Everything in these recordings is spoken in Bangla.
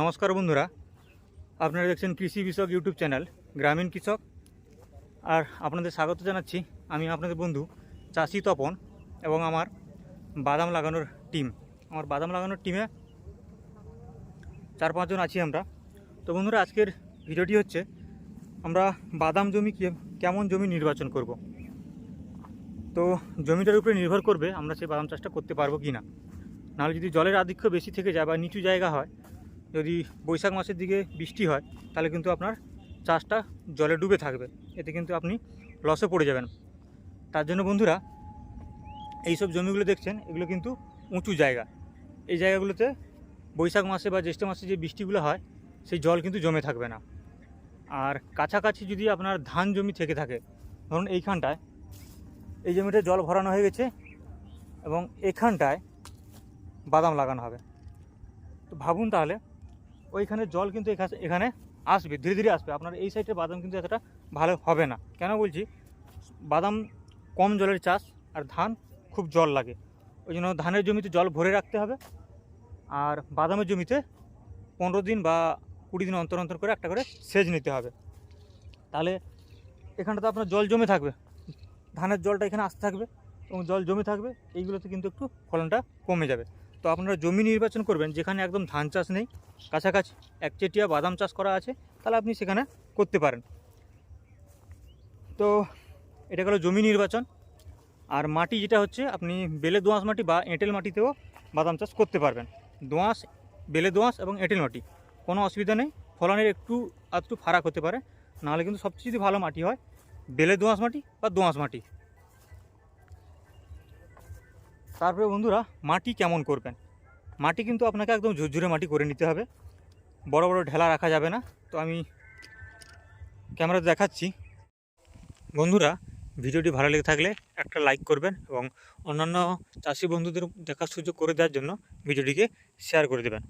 নমস্কার বন্ধুরা। আপনারা দেখছেন কৃষি বিষয়ক ইউটিউব চ্যানেল, গ্রামীণ কৃষক। আর আপনাদের স্বাগত জানাচ্ছি আমি আপনাদের বন্ধু চাষি তপন এবং আমার বাদাম লাগানোর টিম। আমার বাদাম লাগানোর টিমে চার পাঁচজন আছি আমরা। তো বন্ধুরা, আজকের ভিডিওটি হচ্ছে আমরা বাদাম জমি কেমন জমি নির্বাচন করব? তো জমিটার উপরে নির্ভর করবে আমরা সেই বাদাম চাষটা করতে পারব কি না নাহলে যদি জলের আধিক্য বেশি থেকে যায় বা নিচু জায়গা হয় যদি বৈশাখ মাসের দিকে বৃষ্টি হয়, তাহলে কিন্তু আপনার চাষটা জলে ডুবে থাকবে। এতে কিন্তু আপনি লসে পড়ে যাবেন। তার জন্য বন্ধুরা, এইসব জমিগুলো দেখছেন, এগুলো কিন্তু উঁচু জায়গা। এই জায়গাগুলোতে বৈশাখ মাসে বা জ্যৈষ্ঠ মাসে যে বৃষ্টিগুলো হয়, সেই জল কিন্তু জমে থাকবে না। আর কাছাকাছি যদি আপনার ধান জমি থেকে থাকে, ধরুন এইখানটায়, এই জমিটা জল ভরানো হয়ে গেছে এবং এখানটায় বাদাম লাগানো হবে। তো ভাবুন তাহলে ওইখানে জল কিন্তু এখা- এখানে আসবে, ধীরে ধীরে আসবে। আপনার এই সাইডে বাদাম কিন্তু এতটা ভালো হবে না। কেন বলছি? বাদাম কম জলের চাষ আর ধান খুব জল লাগে। ওই জন্য ধানের জমিতে জল ভরে রাখতে হবে আর বাদামের জমিতে পনেরো দিন বা কুড়ি দিন অন্তর অন্তর করে একটা করে সেচ নিতে হবে। তাহলে এখানটাতে আপনার জল জমে থাকবে। ধানের জলটা এখানে আসতে থাকবে এবং জল জমে থাকবে, এইগুলোতে কিন্তু একটু ফলনটা কমে যাবে। তো আপনারা জমি নির্বাচন করবেন, যেখানে একদম ধান চাষ নেই, কাছাকাছি একচেটিয়া বাদাম চাষ করা আছে, তাহলে আপনি সেখানে করতে পারেন। তো এটা গেলো জমি নির্বাচন। আর মাটি যেটা হচ্ছে, আপনি বেলে দোঁয়াশ মাটি বা এঁটেল মাটিতেও বাদাম চাষ করতে পারবেন। দোঁয়াশ, বেলে দোঁয়াশ এবং এঁটেল মাটি, কোনো অসুবিধা নেই। ফলনের একটু একটু ফারাক হতে পারে, নাহলে কিন্তু সবচেয়ে যদি ভালো মাটি হয়, বেলে দোঁয়াশ মাটি বা দোঁয়াশ মাটি। তারপরে বন্ধুরা, মাটি কেমন করবেন? মাটি কিন্তু আপনাকে একদম ঝুরঝুরে মাটি করে নিতে হবে। বড় বড় ঢেলা রাখা যাবে না। তো আমি ক্যামেরাতে দেখাচ্ছি। বন্ধুরা, ভিডিওটি ভালো লেগে থাকলে একটা লাইক করবেন এবং অন্যান্য চাষি বন্ধুদের দেখার সুযোগ করে দেওয়ার জন্য ভিডিওটিকে শেয়ার করে দেবেন।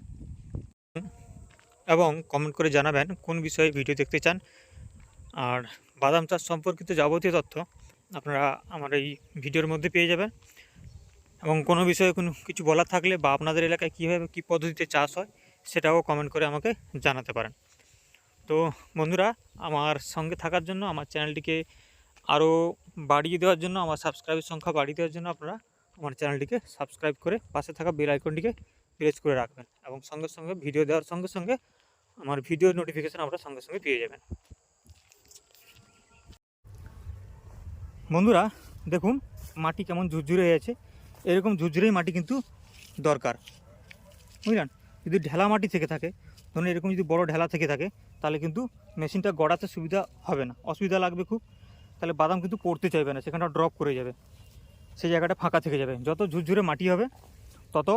এবং কমেন্ট করে জানাবেন কোন বিষয়ে ভিডিও দেখতে চান। আর বাদাম চাষ সম্পর্কিত যাবতীয় তথ্য আপনারা আমার এই ভিডিওর মধ্যে পেয়ে যাবেন। এবং কোনো বিষয়ে কোনো কিছু বলার থাকলে বা আপনাদের এলাকায় কীভাবে কী পদ্ধতিতে চাষ হয় সেটাও কমেন্ট করে আমাকে জানাতে পারেন। তো বন্ধুরা, আমার সঙ্গে থাকার জন্য, আমার চ্যানেলটিকে আরও বাড়িয়ে দেওয়ার জন্য, আমার সাবস্ক্রাইবের সংখ্যা বাড়িয়ে দেওয়ার জন্য আপনারা আমার চ্যানেলটিকে সাবস্ক্রাইব করে পাশে থাকা বেল আইকনটিকে প্রেস করে রাখবেন এবং সঙ্গে সঙ্গে ভিডিও দেওয়ার সঙ্গে সঙ্গে আমার ভিডিও নোটিফিকেশান আপনারা সঙ্গে সঙ্গে পেয়ে যাবেন। বন্ধুরা, দেখুন, মাটি কেমন ঝুরঝুরে হয়ে আছে। এরকম ঝুরঝুরেই মাটি কিন্তু দরকার। বুঝলেন? যদি ঢেলা মাটি থেকে থাকে, ধরুন এরকম যদি বড় ঢেলা থেকে থাকে, তাহলে কিন্তু মেশিনটা গড়াতে সুবিধা হবে না। অসুবিধা লাগবে খুব। তাহলে বাদাম কিন্তু পড়তে চাইবে না, সেখানটা ড্রপ করে যাবে। সেই জায়গাটা ফাঁকা থেকে যাবে। যত ঝুরঝুরে মাটি হবে, তত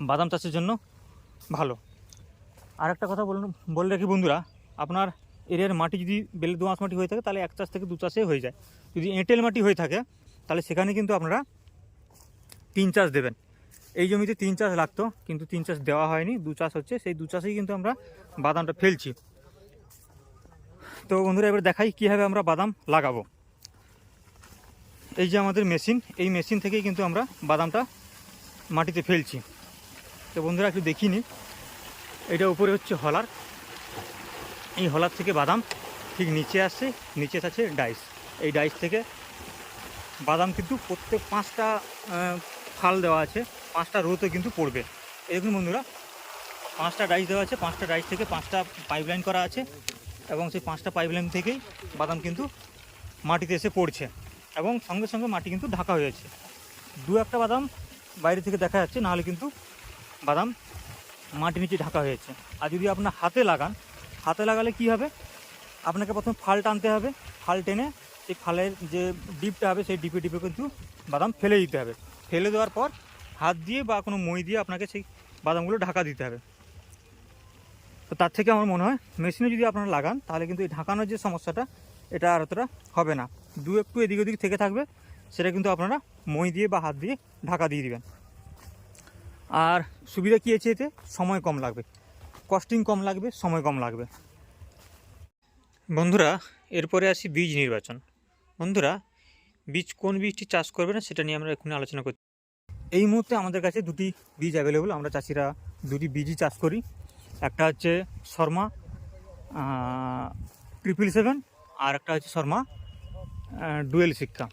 বাদাম চাষের জন্য ভালো। আর একটা কথা বলুন, বলে রাখি বন্ধুরা, আপনার এরিয়ার মাটি যদি বেলে দোঁয়াশ মাটি হয়ে থাকে, তাহলে এক চাষ থেকে দু চাষে হয়ে যায়। যদি এঁটেল মাটি হয়ে থাকে, তাহলে সেখানে কিন্তু আপনারা তিন চাষ দেবেন। এই জমিতে তিন চাষ লাগতো, কিন্তু তিন চাষ দেওয়া হয়নি। দু চাষ হচ্ছে, সেই দু চাষেই কিন্তু আমরা বাদামটা ফেলছি। তো বন্ধুরা, এবার দেখাই কীভাবে আমরা বাদাম লাগাবো। এই যে আমাদের মেশিন, এই মেশিন থেকেই কিন্তু আমরা বাদামটা মাটিতে ফেলছি। তো বন্ধুরা, একটু দেখিনি এটা উপরে হচ্ছে হলার। এই হলার থেকে বাদাম ঠিক নিচে আসছে, নিচে আছে ডাইস। এই ডাইস থেকে বাদাম কিন্তু প্রত্যেক পাঁচটা ফাল দেওয়া আছে, পাঁচটা রোতে কিন্তু পড়বে। এরকম বন্ধুরা, পাঁচটা ডাইস দেওয়া আছে, পাঁচটা ডাইস থেকে পাঁচটা পাইপলাইন করা আছে এবং সেই পাঁচটা পাইপলাইন থেকেই বাদাম কিন্তু মাটিতে এসে পড়ছে এবং সঙ্গে সঙ্গে মাটি কিন্তু ঢাকা হয়ে যাচ্ছে। দু একটা বাদাম বাইরে থেকে দেখা যাচ্ছে, নাহলে কিন্তু বাদাম মাটির নিচে ঢাকা হয়ে যাচ্ছে। আর যদি আপনার হাতে লাগান, হাতে লাগালে কি হবে? আপনাকে প্রথমে ফাল টানতে হবে, ফাল টেনে সেই ফালের যে ডিপটা হবে, সেই ডিপে ডিপে কিন্তু বাদাম ফেলে দিতে হবে। ফেলে দেওয়ার পর হাত দিয়ে বা কোনো মই দিয়ে আপনাকে সেই বাদামগুলো ঢাকা দিতে হবে। তো তার থেকে আমার মনে হয় মেশিনে যদি আপনারা লাগান, তাহলে কিন্তু এই ঢাকানোর যে সমস্যাটা, এটা আর অতটা হবে না। দু একটু এদিক ওদিক থেকে থাকবে, সেটা কিন্তু আপনারা মই দিয়ে বা হাত দিয়ে ঢাকা দিয়ে দিবেন। আর সুবিধা কী আছে এতে? সময় কম লাগবে। কস্টিং কম লাগবে, সময় কম লাগবে। বন্ধুরা, এরপরে আসি বীজ নির্বাচন। বন্ধুরা, বীজ কোন বীজটি চাষ করবে না সেটা নিয়ে আমরা এক্ষুনি আলোচনা এই মুহূর্তে আমাদের কাছে দুটি বীজ অ্যাভেলেবল আমরা চাষিরা দুটি বীজই চাষ করি। একটা হচ্ছে শর্মা ট্রিপল সেভেন আর একটা হচ্ছে শর্মা ডুয়েল শিক্ষা।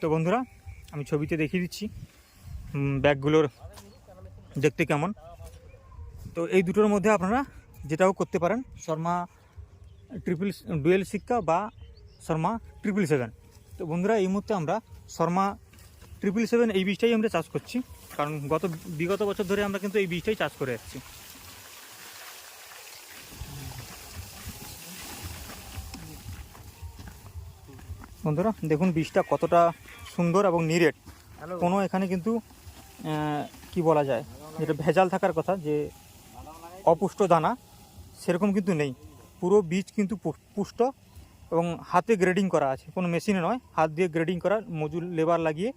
তো বন্ধুরা, আমি ছবিতে দেখিয়ে দিচ্ছি ব্যাগগুলোর দেখতে কেমন। তো এই দুটোর মধ্যে আপনারা যেটাও করতে পারেন, শর্মা ট্রিপল ডুয়েল শিক্ষা বা শর্মা ট্রিপল সেভেন তো বন্ধুরা, এই মুহূর্তে আমরা শর্মা ট্রিপল সেভেন এই বীজটাই আমরা চাষ করছি। কারণ গত বিগত বছর ধরে আমরা কিন্তু এই বীজটাই চাষ করে আসছি। বন্ধুরা দেখুন বীজটা কতটা সুন্দর এবং নিরেট। কোনো এখানে কিন্তু কি বলা যায় যেটা ভেজাল থাকার কথা যে অপুষ্ট দানা সেরকম কিন্তু নেই। পুরো বীজ কিন্তু পুষ্ট এবং হাতে গ্রেডিং করা আছে। কোনো মেশিনে নয় হাত দিয়ে গ্রেডিং করা মজুর লেবার লাগিয়ে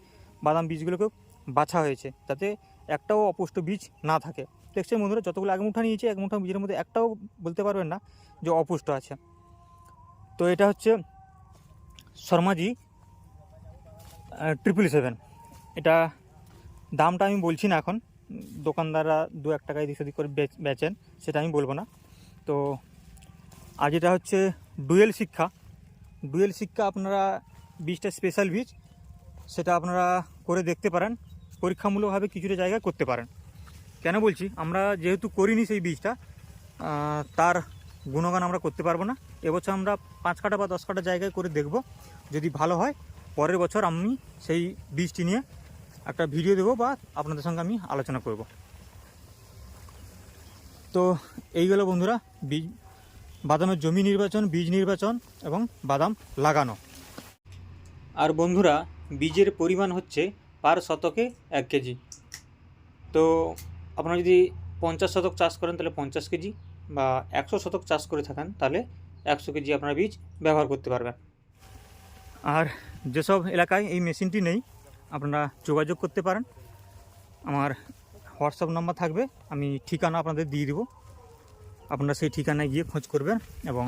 বাদাম বীজগুলোকে বাছা হয়েছে, যাতে একটাও অপুষ্ট বীজ না থাকে। দেখছেন বন্ধুরা, যতগুলো এক মুঠা নিয়েছে, এক মুঠা বীজের মধ্যে একটাও বলতে পারবেন না যে অপুষ্ট আছে। তো এটা হচ্ছে শর্মাজি ট্রিপল সেভেন এটা দামটা আমি বলছি না এখন, দোকানদাররা দু এক টাকায় দিক সেদিক করে বেচ- বেচেন, সেটা আমি বলব না। তো আর যেটা হচ্ছে ডুয়েল শিক্ষা ডুয়েল শিক্ষা আপনারা, বীজটা স্পেশাল বীজ, সেটা আপনারা করে দেখতে পারেন, পরীক্ষামূলকভাবে কিছুটা জায়গায় করতে পারেন। কেন বলছি? আমরা যেহেতু করিনি সেই বীজটা তার গুণগান আমরা করতে পারব না। এবছর আমরা পাঁচ কাটা বা দশ কাটা জায়গায় করে দেখব। যদি ভালো হয়, পরের বছর আমি সেই বীজটি নিয়ে একটা ভিডিও দেবো বা আপনাদের সঙ্গে আমি আলোচনা করব। তো এই গেল বন্ধুরা, বীজ, বাদামের জমি নির্বাচন, বীজ নির্বাচন এবং বাদাম লাগানো। আর বন্ধুরা বীজের পরিমাণ হচ্ছে পার শতকে এক কেজি। তো আপনারা যদি পঞ্চাশ শতক চাষ করেন তাহলে পঞ্চাশ কেজি বা একশো শতক চাষ করে থাকেন তাহলে একশো কেজি আপনারা বীজ ব্যবহার করতে পারবেন। আর যেসব এলাকায় এই মেশিনটি নেই, আপনারা যোগাযোগ করতে পারেন। আমার হোয়াটসঅ্যাপ নাম্বার থাকবে, আমি ঠিকানা আপনাদের দিয়ে দেবো। আপনারা সেই ঠিকানায় গিয়ে খোঁজ করবেন এবং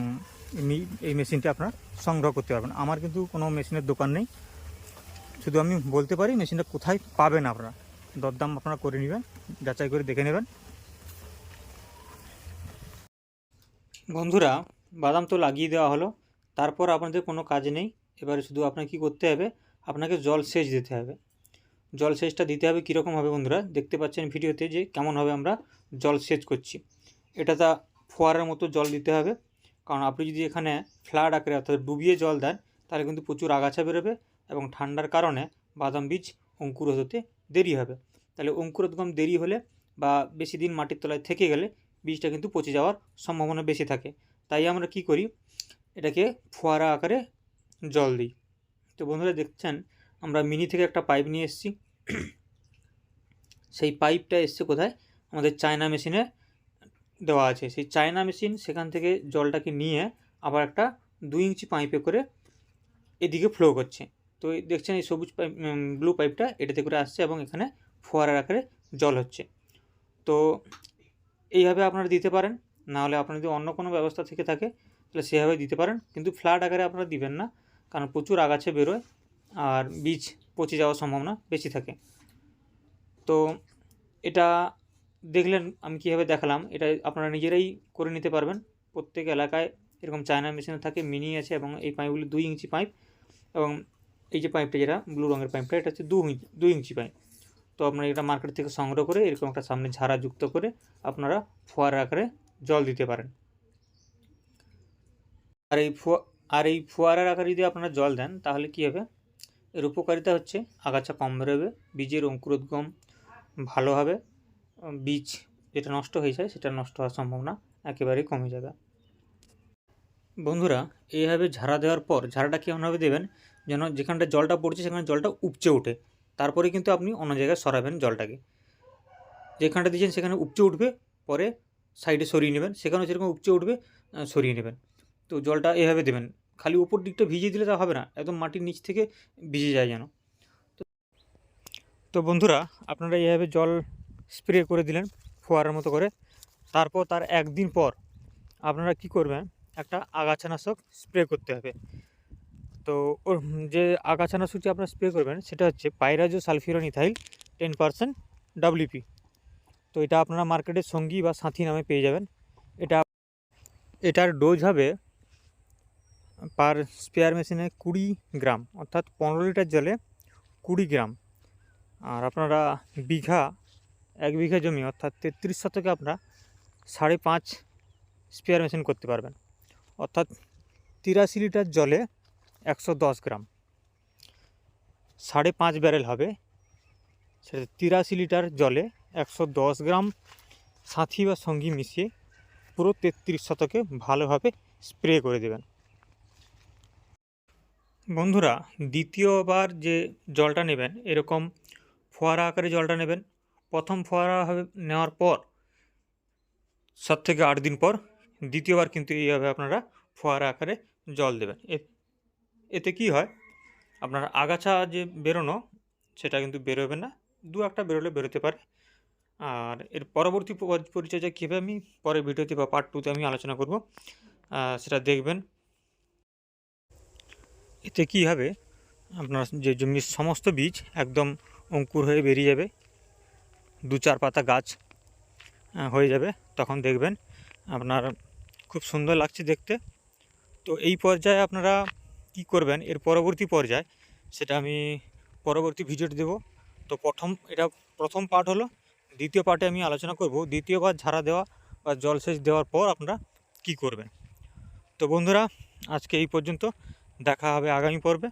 এই মেশিনটি আপনারা সংগ্রহ করতে পারবেন। আমার কিন্তু কোনো মেশিনের দোকান নেই শুধু আমি বলতে পারি, মেশিনটা কোথায় পাবেন আপনারা? দরদাম আপনারা করে নেবেন, যাচাই করে দেখে নেবেন। বন্ধুরা, বাদাম তো লাগিয়ে দেওয়া হলো। তারপর আপনাদের কোনো কাজ নেই। এবারে শুধু আপনাকে কী করতে হবে? আপনাকে জল সেচ দিতে হবে। জল সেচটা দিতে হবে কীরকম হবে বন্ধুরা? দেখতে পাচ্ছেন ভিডিওতে যে কেমনভাবে আমরা জল সেচ করছি। এটা তা ফোয়ারার মতো জল দিতে হবে। কারণ আপনি যদি এখানে ফ্ল্যাট আকারে অর্থাৎ ডুবিয়ে জল দেন, তাহলে কিন্তু প্রচুর আগাছা বেরোবে। এবং ঠান্ডার কারণে বাদাম বীজ অঙ্কুরোধ হতে দেরি হবে। তাহলে অঙ্কুরোদ্গম দেরি হলে বা বেশি দিন মাটির তলায় থেকে গেলে বীজটা কিন্তু পচে যাওয়ার সম্ভাবনা বেশি থাকে। তাই আমরা কি করি? এটাকে ফোয়ারা আকারে জল দিই। তো বন্ধুরা দেখছেন, আমরা মিনি থেকে একটা পাইপ নিয়ে এসেছি। সেই পাইপটা এসছে কোথায়? আমাদের চায়না মেশিনে দেওয়া আছে। সেই চায়না মেশিন সেখান থেকে জলটাকে নিয়ে আবার একটা দুই ইঞ্চি পাইপে করে এদিকে ফ্লো করছে। তো দেখছেন এই সবুজ পাইপ ব্লু পাইপটা এটাতে করে আসছে এবং এখানে ফোয়ারার আকারে জল হচ্ছে। তো এইভাবে আপনারা দিতে পারেন, নাহলে আপনার যদি অন্য কোনো ব্যবস্থা থেকে থাকে, তাহলে সেভাবে দিতে পারেন। কিন্তু ফ্ল্যাট আকারে আপনারা দিবেন না, কারণ প্রচুর আগাছে বেরোয় আর বীজ পচে যাওয়ার সম্ভাবনা বেশি থাকে। তো এটা দেখলেন আমি কীভাবে দেখালাম, এটা আপনারা নিজেরাই করে নিতে পারবেন। প্রত্যেক এলাকায় এরকম চায়না মেশিনে থাকে, মিনি আছে এবং এই পাইপগুলি দুই ইঞ্চি পাইপ এবং এই যে পাইপটা যেটা ব্লু রঙের পাইপটা এটা হচ্ছে দু ইঞ্চি দুই ইঞ্চি পাইপ তো আপনারা এটা মার্কেট থেকে সংগ্রহ করে এরকম একটা সামনে ঝাড়া যুক্ত করে আপনারা ফোয়ারা আকারে জল দিতে পারেন। আর এই ফোয়া, আর এই ফোয়ারার আকারে যদি আপনারা জল দেন, তাহলে কী হবে? এর উপকারিতা হচ্ছে আগাছা কম বেরোবে, বীজের অঙ্কুরোদ্গম ভালো হবে, বীজ যেটা নষ্ট হয়ে যায় সেটা নষ্ট হওয়ার সম্ভাবনা একেবারেই কমে যাবে। বন্ধুরা, এইভাবে ঝাড়া দেওয়ার পর ঝাড়াটা কেমনভাবে দেবেন? যেন যেখানটা জলটা পড়ছে সেখানে জলটা উপচে ওঠে। তারপরে কিন্তু আপনি অন্য জায়গায় সরাবেন জলটাকে। যেখানটা দিয়েছেন সেখানে উপচে উঠবে, পরে সাইডে সরিয়ে নেবেন। সেখানেও সেরকম উপচে উঠবে সরিয়ে নেবেন। তো জলটা এভাবে দেবেন। খালি উপর দিকটা ভিজিয়ে দিলে তা হবে না, একদম মাটির নিচ থেকে ভিজে যায় যেন। তো- বন্ধুরা, আপনারা এইভাবে জল স্প্রে করে দিলেন ফোয়ারার মতো করে। তারপর তার একদিন পর আপনারা কি করবেন? একটা আগাছানাশক স্প্রে করতে হবে। তো ওর যে আগাছানাশকটি আপনারা স্প্রে করবেন, সেটা হচ্ছে pyrazosulfuron ethyl ten percent WP তো এটা আপনারা মার্কেটে সঙ্গী বা সাথী নামে পেয়ে যাবেন। এটা, এটার ডোজ হবে পার স্পেয়ার মেশিনে কুড়ি গ্রাম, অর্থাৎ পনেরো লিটার জলে কুড়ি গ্রাম। আর আপনারা বিঘা, এক বিঘা জমি, অর্থাৎ তেত্রিশ শতকে আপনারা সাড়ে পাঁচ স্পেয়ার মেশিন করতে পারবেন। অর্থাৎ তিরাশি লিটার জলে একশো দশ গ্রাম। সাড়ে পাঁচ ব্যারেল হবে। সেটা তিরাশি লিটার জলে একশো দশ গ্রাম সাথী বা সঙ্গী মিশিয়ে পুরো তেত্রিশ শতকে ভালোভাবে স্প্রে করে দেবেন। বন্ধুরা, দ্বিতীয়বার যে জলটা নেবেন, এরকম ফোয়ারা আকারে জলটা নেবেন। প্রথম ফোয়ারা হবে নেওয়ার পর, সাত থেকে আট দিন পর, দ্বিতীয়বার কিন্তু এইভাবে আপনারা ফোয়ারা আকারে জল দেবেন। এতে কি হয়? আপনার আগাছা যে বেরোনো, সেটা কিন্তু বেরোবে না। দু একটা বেরোলে বেরোতে পারে। আর এর পরবর্তী পরিচর্যা কীভাবে আমি পরের ভিডিওতে বা পার্ট টুতে আমি আলোচনা করব সেটা দেখবেন। এতে কী হবে? আপনার যে জমির সমস্ত বীজ একদম অঙ্কুর হয়ে বেরিয়ে যাবে। দু চার পাতা গাছ হয়ে যাবে। তখন দেখবেন আপনার খুব সুন্দর লাগছে দেখতে। তো এই পর্যায়ে আপনারা কি করবেন এর পরবর্তী পর্যায়, সেটা আমি পরবর্তী ভিডিওটি দেব। তো প্রথম, এটা প্রথম পার্ট হলো, দ্বিতীয় পার্টে আমি আলোচনা করব, দ্বিতীয়বার ঝাড়া দেওয়া বা জলসেচ দেওয়ার পর আপনারা কি করবেন। তো বন্ধুরা, আজকে এই পর্যন্ত, দেখা হবে আগামী পর্বে।